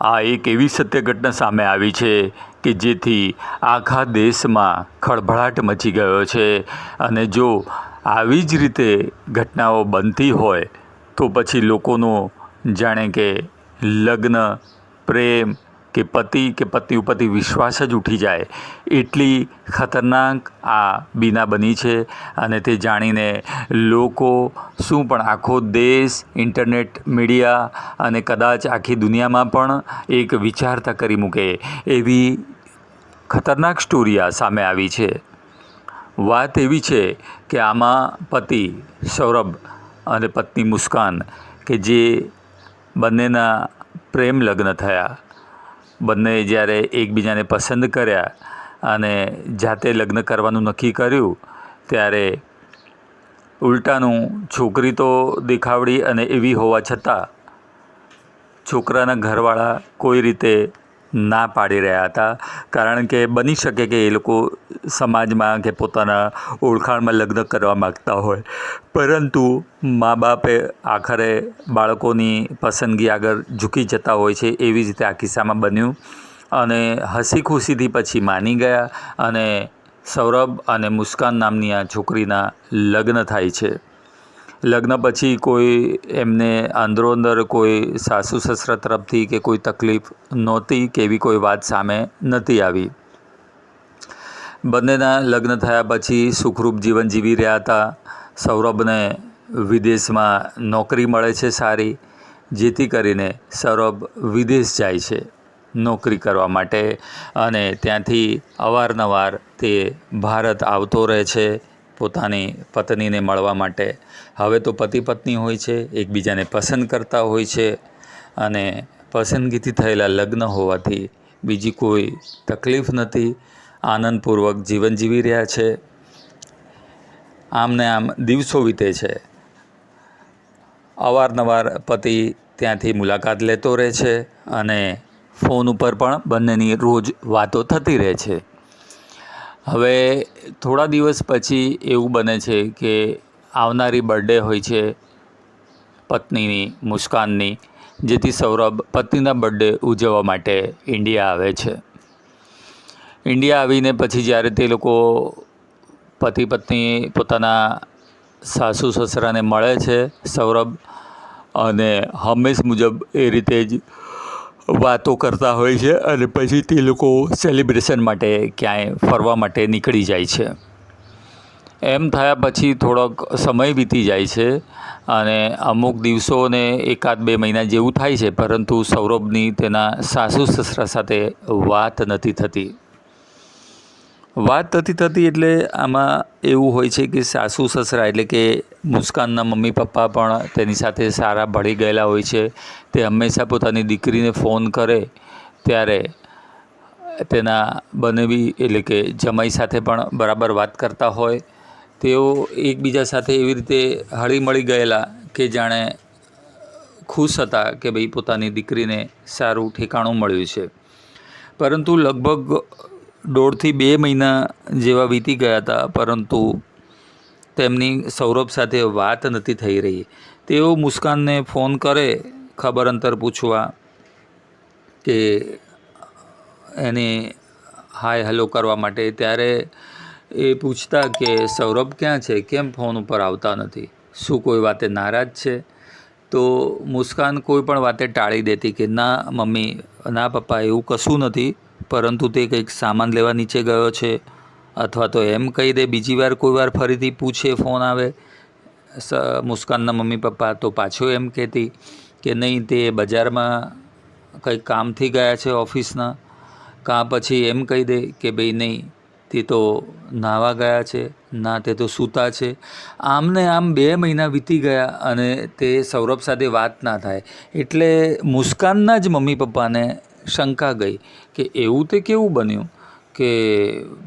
આ એક એવી સત્ય ઘટના સામે આવી છે કે જેથી આખા દેશમાં ખળભળાટ મચી ગયો છે. અને જો આવી જ રીતે ઘટનાઓ બનતી હોય, તો પછી લોકોનો જાણે કે લગ્ન, પ્રેમ કે પતિ કે પતિ ઉપરથી વિશ્વાસ જ ઉઠી જાય. એટલી ખતરનાક આ બીના બની છે અને તે જાણીને લોકો શું પણ આખો દેશ, ઇન્ટરનેટ, મીડિયા અને કદાચ આખી દુનિયામાં પણ એક વિચારતા કરી મૂકે એવી ખતરનાક સ્ટોરી આ સામે આવી છે. વાત એવી છે કે આમાં પતિ સૌરભ અને પત્ની મુસ્કાન કે જે બંનેના પ્રેમ લગ્ન થયા. બંને જ્યારે એકબીજાને પસંદ કર્યા અને જાતે લગ્ન કરવાનું નક્કી કર્યું, ત્યારે ઉલટાનું છોકરી તો દેખાવડી અને એવી હોવા છતાં છોકરાના ઘરવાળા કોઈ રીતે ના પાડી રહ્યા હતા. કારણ કે બની શકે કે એ લોકો સમાજમાં કે પોતાના ઓળખાણમાં લગ્ન કરવા માગતા હોય. પરંતુ મા બાપે આખરે બાળકોની પસંદગી આગળ ઝૂકી જતા હોય છે એવી જ રીતે આ કિસ્સામાં બન્યું. અને હસી ખુશીથી પછી માની ગયા અને સૌરભ અને મુસ્કાન નામની આ છોકરીના લગ્ન થાય છે. લગ્ન પછી કોઈ એમને અંદરો અંદર કોઈ સાસુ સસરા તરફથી કે કોઈ તકલીફ નહોતી કે એવી કોઈ વાત સામે નહોતી આવી. બંનેના લગ્ન થયા પછી સુખરૂપ જીવન જીવી રહ્યા હતા. સૌરભને વિદેશમાં નોકરી મળે છે સારી, જેથી કરીને સૌરભ વિદેશ જાય છે નોકરી કરવા માટે અને ત્યાંથી અવારનવાર તે ભારત આવતો રહે છે. પોતાની પત્નીને મળવા માટે. હવે તો પતિ પત્ની હોય છે, એકબીજાને પસંદ કરતા હોય છે અને પસંદગીથી થયેલા લગ્ન હોવાથી બીજી કોઈ તકલીફ નથી, આનંદપૂર્વક જીવન જીવી રહ્યા છે. આમને આમ દિવસો વીતે છે. અવારનવાર પતિ ત્યાંથી મુલાકાત લેતો રહે છે અને ફોન ઉપર પણ બંનેની રોજ વાતો થતી રહે છે. હવે થોડા દિવસ પછી એવું બને છે કે આવનારી બર્થડે હોય છે પત્નીની, મુસ્કાનની, જેથી સૌરભ પત્નીના બર્થડે ઉજવવા માટે ઇન્ડિયા આવે છે. ઇન્ડિયા આવીને પછી જ્યારે તે લોકો પતિ, પત્ની પોતાના સાસુ, સસરાને મળે છે સૌરભ અને હંમેશ મુજબ એ રીતે જ વાતો કરતા હોય છે અને પછી તે લોકો સેલિબ્રેશન માટે ક્યાંય ફરવા માટે નીકળી જાય છે. એમ થયા પછી થોડોક સમય વીતી જાય છે અને અમુક દિવસોને એકાદ બે મહિના જેવું થાય છે, પરંતુ સૌરભની તેના સાસુ સસરા સાથે વાત નથી થતી. વાત નથી થતી એટલે આમાં એવું હોય છે કે સાસુ સસરા એટલે કે મુસ્કાનના મમ્મી પપ્પા પણ તેની સાથે સારા ભળી ગયેલા હોય છે. તે હંમેશા પોતાની દીકરીને ફોન કરે ત્યારે તેના બનેવી એટલે કે જમાઈ સાથે પણ બરાબર વાત કરતા હોય. તેઓ એકબીજા સાથે એવી રીતે હળીમળી ગયેલા કે જાણે ખુશ હતા કે ભાઈ પોતાની દીકરીને સારું ઠેકાણું મળ્યું છે. પરંતુ લગભગ દોઢથી બે મહિના જેવા વીતી ગયા હતા, પરંતુ તેમની સૌરભ સાથે વાત નથી થઈ રહી. તેઓ મુસ્કાનને ફોન કરે, ખબર અંતર પૂછવા કે એને હાય હેલો કરવા માટે. ત્યારે એ પૂછતા કે, સૌરભ ક્યાં છે? કેમ ફોન ઉપર આવતા નથી? શું કોઈ વાતે નારાજ છે? તો મુસ્કાન કોઈ પણ વાતે ટાળી દેતી કે, ના, મમ્મી, ના, પપ્પા, એવું કશું નથી. પરંતુ તે કંઈક સામાન લેવા નીચે ગયો છે અથવા તો એમ કહી દે બીજી વાર કોઈ વાર ફરીથી પૂછે, ફોન આવે. મુસ્કાનના મમ્મી પપ્પા તો પાછો એમ કહેતી કે નહીં, તે બજારમાં કંઈક કામથી ગયા છે ઓફિસના. કાં પછી એમ કહી દે કે ભાઈ નહીં, તે તો નાહવા ગયા છે, ના તે તો સૂતા છે. આમને આમ બે મહિના વીતી ગયા અને તે સૌરભ સાથે વાત ના થાય. એટલે મુસ્કાનના જ મમ્મી પપ્પાને શંકા ગઈ કે એવું તે કેવું બન્યું કે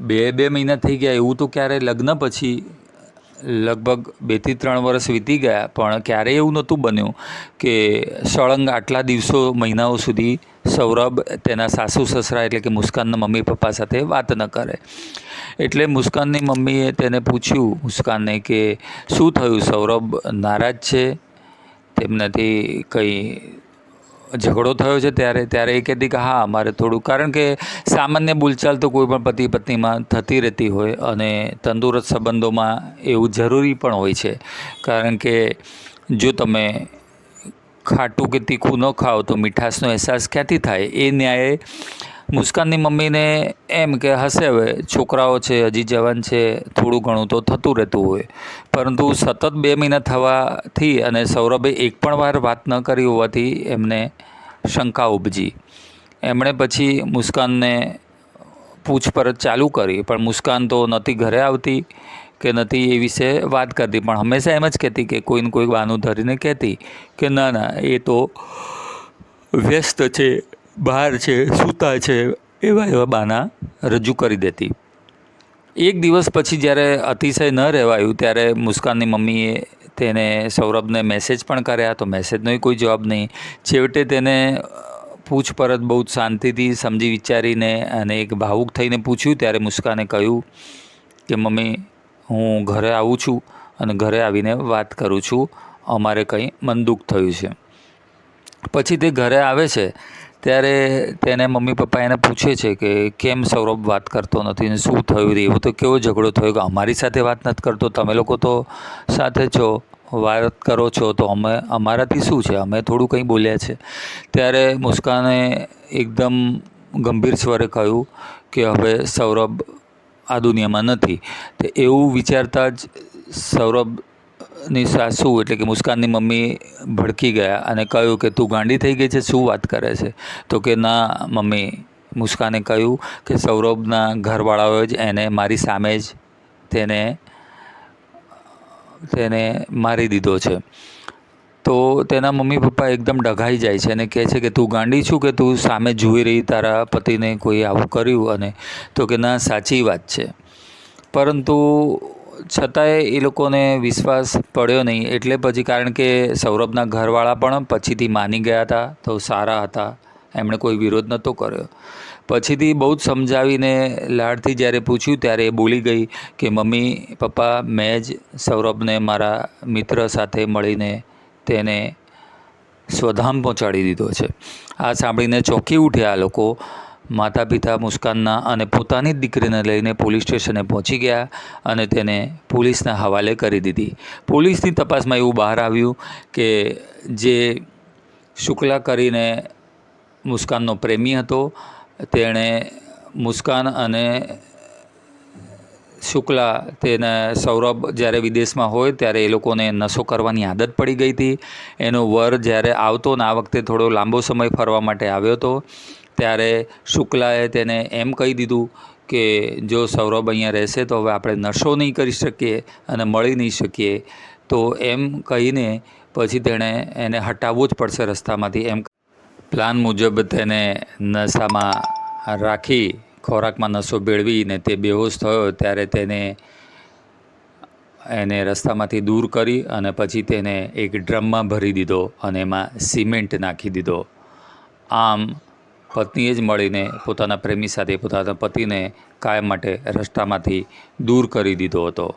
બે બે મહિના થઈ ગયા, એવું તો ક્યારે લગ્ન પછી લગભગ બેથી ત્રણ વર્ષ વીતી ગયા, પણ ક્યારેય એવું નહોતું બન્યું કે સળંગ આટલા દિવસો મહિનાઓ સુધી સૌરભ તેના સાસુ, સસરા એટલે કે મુસ્કાનના મમ્મી, પપ્પા સાથે વાત ન કરે. એટલે મુસ્કાનની મમ્મીએ તેને પૂછ્યું, મુસ્કાનને કે શું થયું? સૌરભ નારાજ છે? તેમનાથી કંઈ ઝઘડો થયો છે ત્યારે ત્યારે એ કહેતી કે હા અમારે થોડું, કારણ કે સામાન્ય બોલચાલ તો કોઈ પણ પતિ પત્નીમાં થતી રહેતી હોય અને તંદુરસ્ત સંબંધોમાં એવું જરૂરી પણ હોય છે. કારણ કે જો તમે ખાટું કે તીખું ન ખાઓ તો મીઠાશનો અહેસાસ ક્યાંથી થાય? એ ન્યાયે મુસ્કાનની મમ્મીને એમ કે, હશે હવે, છોકરાઓ છે, હજી જવાન છે, થોડું ઘણું તો થતું રહેતું હોય. પરંતુ સતત બે મહિના થવાથી અને સૌરભે એક પણ વાર વાત ન કરી હોવાથી એમને શંકા ઉપજી. એમણે પછી મુસ્કાનને પૂછપરછ ચાલુ કરી, પણ મુસ્કાન તો નહોતી ઘરે આવતી. કે નથી એ વિશે વાત કરતી. પણ હંમેશા એમ જ કહેતી કે કોઈને કોઈ બહાનું ધરીને કહેતી કે ના ના, એ તો વ્યસ્ત છે, બહાર છે, સૂતા છે, એવા એવા બહાના રજૂ કરી દેતી. એક દિવસ પછી જ્યારે અતિશય ન રહેવાયું ત્યારે મુસ્કાનની મમ્મીએ તેને સૌરભને મેસેજ પણ કર્યા. તો મેસેજનોય કોઈ જવાબ નહીં. છેવટે તેને પૂછપરછ બહુ જ શાંતિથી સમજી વિચારીને અને એક ભાવુક થઈને પૂછ્યું. ત્યારે મુસ્કાને કહ્યું કે, મમ્મી હું ઘરે આવું છું અને ઘરે આવીને વાત કરું છું. અમારે કંઈ મન દુઃખ થયું છે. પછી તે ઘરે આવે છે, ત્યારે તેને મમ્મી પપ્પા એને પૂછે છે કે કેમ સૌરભ વાત કરતો નથી ને શું થયું રે? એવો તો કેવો ઝઘડો થયો કે અમારી સાથે વાત નથી કરતો, તમે લોકો તો સાથે છો, વાત કરો છો, તો અમે અમારાથી શું છે? અમે થોડું કંઈ બોલ્યા છે. ત્યારે મુસ્કાને એકદમ ગંભીર સ્વરે કહ્યું કે હવે સૌરભ આ દુનિયામાં નથી. તો એવું વિચારતા જ સૌરભની સાસુ એટલે કે મુસ્કાનની મમ્મી ભડકી ગયા અને કહ્યું કે, તું ગાંડી થઈ ગઈ છે? શું વાત કરે છે? તો કે, ના મમ્મી. મુસ્કાને કહ્યું કે, સૌરભના ઘરવાળાઓએ જ એને મારી સામે જ તેને તેને મારી દીધો છે. તો તેના મમ્મી પપ્પા એકદમ ડઘાઈ જાય છે અને કહે છે કે, તું ગાંડી છું કે તું સામે જોઈ રહી તારા પતિને કોઈ આવું કર્યું? અને તો કે, ના, સાચી વાત છે. પરંતુ છતાંય એ લોકોને વિશ્વાસ પડ્યો નહીં. એટલે પછી કારણ કે સૌરભના ઘરવાળા પણ પછીથી માની ગયા હતા, તો સારા હતા. એમણે કોઈ વિરોધ નહોતો કર્યો. પછીથી બહુ જ સમજાવીને લાડથી જ્યારે પૂછ્યું ત્યારે એ બોલી ગઈ કે, મમ્મી, પપ્પા, મેં જ સૌરભને મારા મિત્ર સાથે મળીને તેને સ્વધામ પહોંચાડી દીધો છે. આ સાંભળીને ચોંકી ઉઠ્યા આ લોકો. માતા પિતા મુસ્કાનના અને પોતાની જ દીકરીને લઈને પોલીસ સ્ટેશને પહોંચી ગયા અને તેને પોલીસના હવાલે કરી દીધી. પોલીસની તપાસમાં એવું બહાર આવ્યું કે જે શુક્લા કરીને મુસ્કાનનો પ્રેમી હતો, તેણે મુસ્કાન અને શુક્લા તેને સૌરભ જ્યારે વિદેશમાં હોય ત્યારે એ લોકોને નશો કરવાની આદત પડી ગઈ હતી. એનો વર જ્યારે આવતો ને આ વખતે થોડો લાંબો સમય ફરવા માટે આવ્યો હતો, ત્યારે શુક્લાએ તેને એમ કહી દીધું કે જો સૌરભ અહીંયા રહેશે તો હવે આપણે નશો નહીં કરી શકીએ અને મળી નહીં શકીએ. તો એમ કહીને પછી તેણે એને હટાવવું જ પડશે રસ્તામાંથી. એમ પ્લાન મુજબ તેને નશામાં રાખી ખોરાકમાં નસો ભેળવીને તે બેહોશ થયો ત્યારે તેને એને રસ્તામાંથી દૂર કરી અને પછી તેને એક ડ્રમમાં ભરી દીધો અને એમાં સિમેન્ટ નાખી દીધો. આમ પત્નીએ જ મળીને પોતાના પ્રેમી સાથે પોતાના પતિને કાયમ માટે રસ્તામાંથી દૂર કરી દીધો હતો.